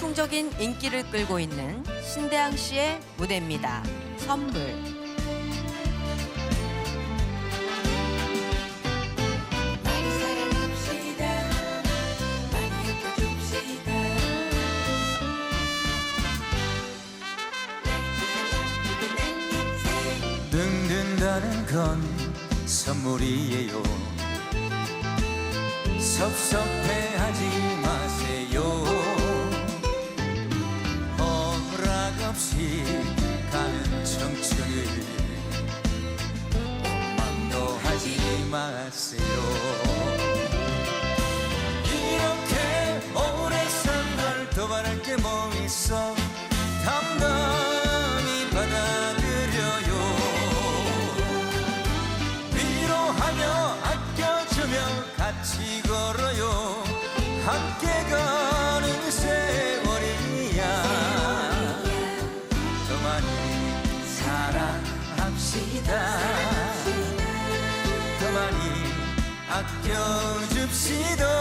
열풍적인 인기를 끌고 있는 신대양 씨의 무대입니다. 선물. 늙는다는 건 선물이에요 섭섭해 없이 가는 청춘을 원망도 하지 마세요. 이렇게 오래 산걸 도발할 게 뭐 있어? 담담히 받아들여요. 위로하며 아껴주며 같이 걸어요. 함께 가 아껴줍시다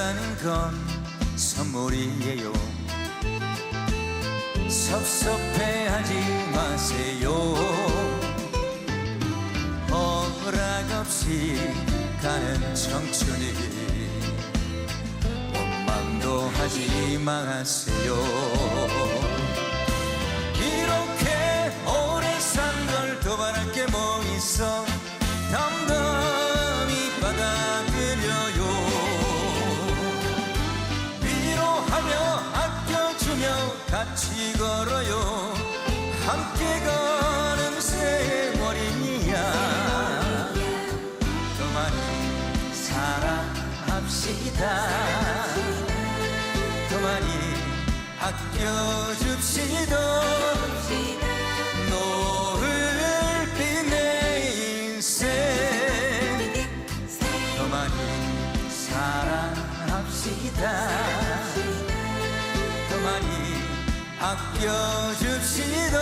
늙는다는 건 선물이에요. 섭섭해하지 마세요. 허락 없이 가는 청춘이 원망도 하지 마세요. 이렇게 오래 산 걸 도발할 게 뭐 있어? 담담히 받아들여요 같이 걸어요. 함께 가는 세월이야. 더 많이 사랑합시다. 더 많이 아껴줍시다. 더 많이 아껴줍시다